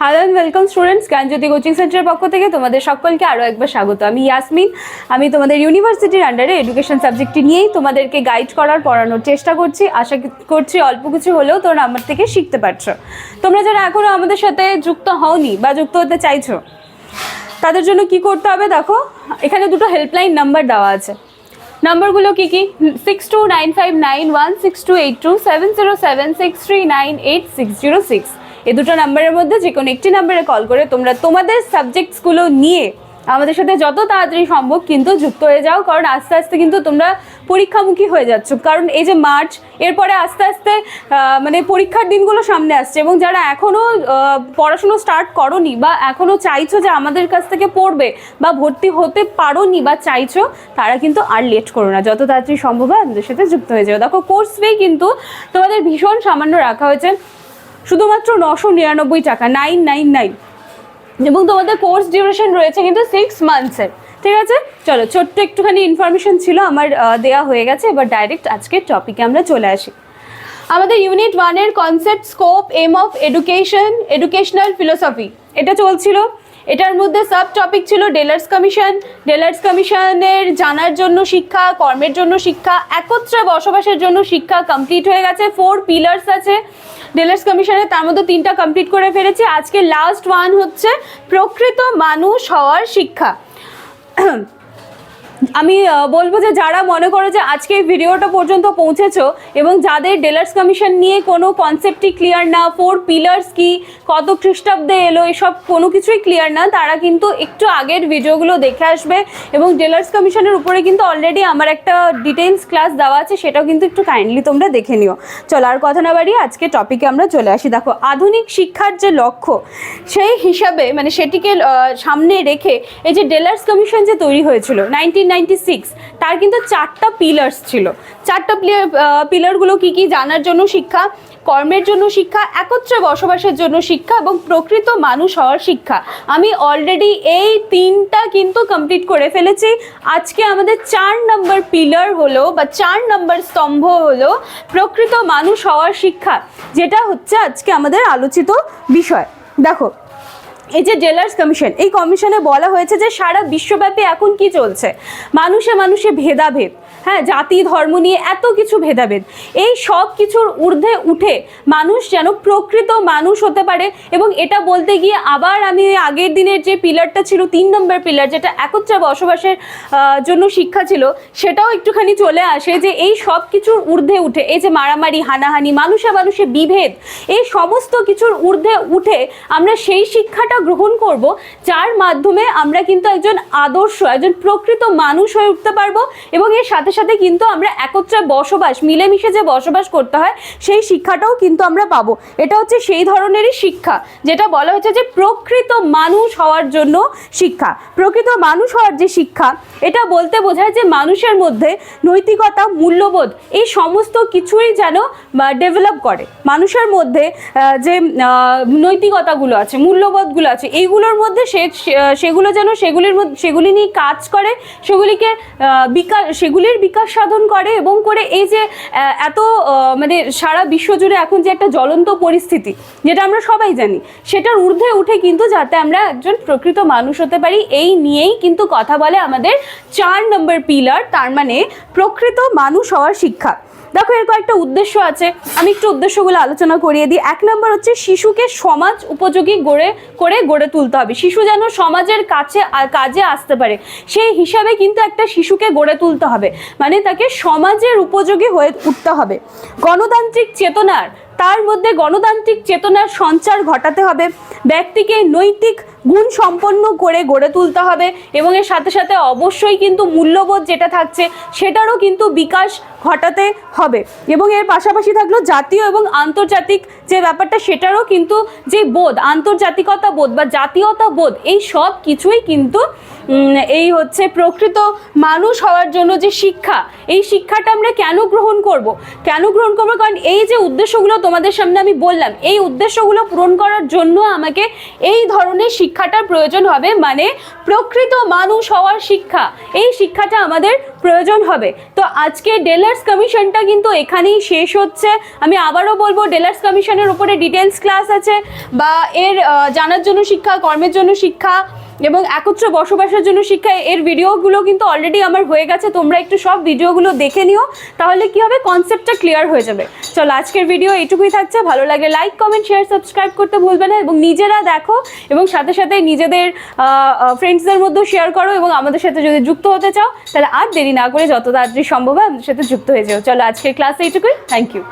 Hello and welcome students Gyanjyoti coaching সেন্টারের পক্ষ থেকে তোমাদের সকলকে আরও একবার স্বাগত। আমি ইয়াসমিন আমি তোমাদের ইউনিভার্সিটির আন্ডারে এডুকেশন সাবজেক্টটি নিয়েই তোমাদেরকে গাইড করার, পড়ানোর চেষ্টা করছি। আশা করছি অল্প কিছু হলেও তোমরা আমার থেকে শিখতে পারছ। তোমরা যারা এখনও আমাদের সাথে যুক্ত হওনি বা যুক্ত হতে চাইছো, তাদের জন্য কি করতে হবে দেখো, এখানে দুটো হেল্পলাইন নাম্বার দেওয়া আছে। নাম্বারগুলো কি কি? Six two nine five nine one six two eight two seven zero seven six three nine eight six zero six এই দুটো নাম্বারের মধ্যে যে কোনো একটি নাম্বারে কল করে তোমরা তোমাদের সাবজেক্টসগুলো নিয়ে আমাদের সাথে যত তাড়াতাড়ি সম্ভব কিন্তু যুক্ত হয়ে যাও, কারণ আস্তে আস্তে কিন্তু তোমরা পরীক্ষামুখী হয়ে যাচ্ছ। কারণ এই যে মার্চ, এরপরে আস্তে আস্তে মানে পরীক্ষার দিনগুলো সামনে আসছে এবং যারা এখনও পড়াশুনো স্টার্ট করনি বা এখনও চাইছো যে আমাদের কাছ থেকে পড়বে বা ভর্তি হতে পারোনি বা চাইছো, তারা কিন্তু আর লেট করো না। যত তাড়াতাড়ি সম্ভব হয় আমাদের সাথে যুক্ত হয়ে যাও। দেখো কোর্স ফি কিন্তু তোমাদের ভীষণ সামান্য রাখা হয়েছে। শুধুমাত্র নশো নিরানব্বই টাকা নাইন নাইন নাইন এবং তোমাদের কোর্স ডিউরেশন রয়েছে কিন্তু সিক্স মান্থসের ঠিক আছে? চলো, ছোট্ট একটুখানি ইনফরমেশন ছিল আমার দেওয়া হয়ে গেছে। এবার ডাইরেক্ট আজকের টপিকে আমরা চলে আসি। আমাদের ইউনিট ওয়ানের concept scope aim of education educational philosophy এটা চলছিল এটার মধ্যে সাব টপিক ছিল ডেলার্স কমিশন ডেলার্স কমিশনের জানার জন্য শিক্ষা, কর্মের জন্য শিক্ষা, একত্রে বসবাসের জন্য শিক্ষা কমপ্লিট হয়ে গেছে। ফোর পিলার্স আছে। ডেলার্স কমিশনের তার মধ্যে তিনটা কমপ্লিট করে ফেলেছি। আজকে লাস্ট ওয়ান হচ্ছে প্রকৃত মানুষ হওয়ার শিক্ষা। আমি বলব যে যারা মনে করো যে আজকে ভিডিওটা পর্যন্ত পৌঁছেছো এবং যাদের ডেলার্স কমিশন নিয়ে কোনো কনসেপ্টই ক্লিয়ার না ফোর পিলার্স কি, কত খ্রিস্টাব্দে এলো, এসব কোনো কিছুই ক্লিয়ার না, তারা কিন্তু একটু আগের ভিডিওগুলো দেখে আসবে এবং ডেলার্স কমিশনের উপরে কিন্তু অলরেডি আমার একটা ডিটেলস ক্লাস দেওয়া আছে, সেটাও কিন্তু একটু কাইন্ডলি তোমরা দেখে নিও। চলো আর কথা না বাড়িয়ে আজকে টপিকে আমরা চলে আসি। দেখো, আধুনিক শিক্ষার যে লক্ষ্য, সেই হিসাবে মানে সেটিকে সামনে রেখে এই যে ডেলার্স কমিশন যে তৈরি হয়েছিল নাইনটিন নাইনটি সিক্স তার কিন্তু চারটা পিলার্স ছিল। চারটা পিলারগুলো কি কি? জানার জন্য শিক্ষা, কর্মের জন্য শিক্ষা, একত্রে বসবাসের জন্য শিক্ষা এবং প্রকৃত মানুষ হওয়ার শিক্ষা। আমি অলরেডি এই তিনটা কিন্তু কমপ্লিট করে ফেলেছি। আজকে আমাদের চার নম্বর পিলার হলো বা চার নম্বর স্তম্ভ হলো প্রকৃত মানুষ হওয়ার শিক্ষা, যেটা হচ্ছে আজকে আমাদের আলোচিত বিষয়। দেখো এই যে জেলার্স কমিশন, এই কমিশনে বলা হয়েছে যে সারা বিশ্বব্যাপী এখন কি চলছে? মানুষে মানুষে ভেদাভেদ হ্যাঁ জাতি, ধর্ম নিয়ে এত কিছু ভেদাভেদ। এই সব কিছুর ঊর্ধ্বে উঠে মানুষ যেন প্রকৃত মানুষ হতে পারে এবং এটা বলতে গিয়ে আবার আমি আগের দিনের যে পিলারটা ছিল, তিন নম্বর পিলার, যেটা একত্রে বসবাসের জন্য শিক্ষা ছিল, সেটাও একটুখানি চলে আসে যে এই সব কিছুর ঊর্ধ্বে উঠে, এই যে মারামারি, হানাহানি, মানুষে মানুষে বিভেদ, এই সমস্ত কিছুর ঊর্ধ্বে উঠে আমরা সেই শিক্ষাটা গ্রহণ করব, যার মাধ্যমে আমরা কিন্তু একজন আদর্শ, একজন প্রকৃত মানুষ হয়ে উঠতে পারব এবং এর সাথে সাথে কিন্তু আমরা একত্রে বসবাস, মিলেমিশে যে বসবাস করতে হয়, সেই শিক্ষাটাও কিন্তু আমরা পাবো। এটা হচ্ছে সেই ধরনেরই শিক্ষা, যেটা বলা হচ্ছে যে প্রকৃত মানুষ হওয়ার জন্য শিক্ষা। প্রকৃত মানুষ হওয়ার যে শিক্ষা, এটা বলতে বোঝায় যে মানুষের মধ্যে নৈতিকতা, মূল্যবোধ, এই সমস্ত কিছুই যেন ডেভেলপ করে। মানুষের মধ্যে যে নৈতিকতাগুলো আছে, মূল্যবোধগুলো আছে, এইগুলোর মধ্যে সে- সেগুলো যেন সেগুলির মধ্যে, সেগুলি নিয়ে কাজ করে, সেগুলিকে বিকাশ, সেগুলির বিকাশ সাধন করে এবং করে এই যে এত মানে সারা বিশ্বজুড়ে এখন যে একটা জ্বলন্ত পরিস্থিতি, যেটা আমরা সবাই জানি, সেটার ঊর্ধ্বে উঠে কিন্তু যাতে আমরা একজন প্রকৃত মানুষ হতে পারি, এই নিয়েই কিন্তু কথা বলে আমাদের চার নম্বর পিলার তার মানে প্রকৃত মানুষ হওয়ার শিক্ষা। দেখো, এর কয়েকটা উদ্দেশ্য আছে। আমি একটু উদ্দেশ্যগুলো আলোচনা করিয়ে দিই। এক নম্বর হচ্ছে শিশুকে সমাজ উপযোগী গড়ে, করে গড়ে তুলতে হবে। শিশু যেন সমাজের কাছে কাজে আসতে পারে, সেই হিসাবে কিন্তু একটা শিশুকে গড়ে তুলতে হবে। মানে তাকে সমাজের উপযোগী হয়ে উঠতে হবে। গণতান্ত্রিক চেতনার তার মধ্যে গণতান্ত্রিক চেতনার সঞ্চার ঘটাতে হবে। ব্যক্তিকে নৈতিক গুণ সম্পন্ন করে গড়ে তুলতে হবে এবং এর সাথে সাথে অবশ্যই কিন্তু মূল্যবোধ যেটা থাকছে সেটারও কিন্তু বিকাশ ঘটাতে হবে। এবং এর পাশাপাশি থাকল জাতীয় এবং আন্তর্জাতিক যে ব্যাপারটা সেটারও কিন্তু যে বোধ, আন্তর্জাতিকতা বোধ বা জাতীয়তা বোধ, এই সব কিছুই কিন্তু এই হচ্ছে প্রকৃত মানুষ হওয়ার জন্য যে শিক্ষা, এই শিক্ষাটা আমরা কেন গ্রহণ করব? কেন গ্রহণ করব? কারণ এই যে উদ্দেশ্যগুলো তোমাদের সামনে আমি বললাম, এই উদ্দেশ্যগুলো পূরণ করার জন্য আমাকে এই ধরনের শিক্ষা শিক্ষাটার প্রয়োজন হবে মানে প্রকৃত মানুষ হওয়ার শিক্ষা। এই শিক্ষাটা আমাদের প্রয়োজন হবে। তো আজকে ডেলার্স কমিশনটা কিন্তু এখানেই শেষ হচ্ছে। আমি আবারও বলব ডেলার্স কমিশনের উপরে ডিটেলস ক্লাস আছে, বা এর জানার জন্য শিক্ষা, কর্মের জন্য শিক্ষা এবং একত্র বসবাসের জন্য শিক্ষা, এর ভিডিওগুলো কিন্তু অলরেডি আমার হয়ে গেছে। তোমরা একটু সব ভিডিওগুলো দেখে নিও, তাহলে কি হবে? কনসেপ্টটা ক্লিয়ার হয়ে যাবে। চলো, আজকের ভিডিও এইটুকুই থাকছে। ভালো লাগে লাইক কমেন্ট শেয়ার সাবস্ক্রাইব করতে ভুলবে না এবং নিজেরা দেখো এবং সাথে সাথে নিজেদের ফ্রেন্ডসদের মধ্যেও শেয়ার করো এবং আমাদের সাথে যদি যুক্ত হতে চাও, তাহলে আর দেরি না করে যত তাড়াতাড়ি সম্ভব আমাদের সাথে যুক্ত হয়ে যাও। চলো, আজকের ক্লাস এইটুকুই। Thank you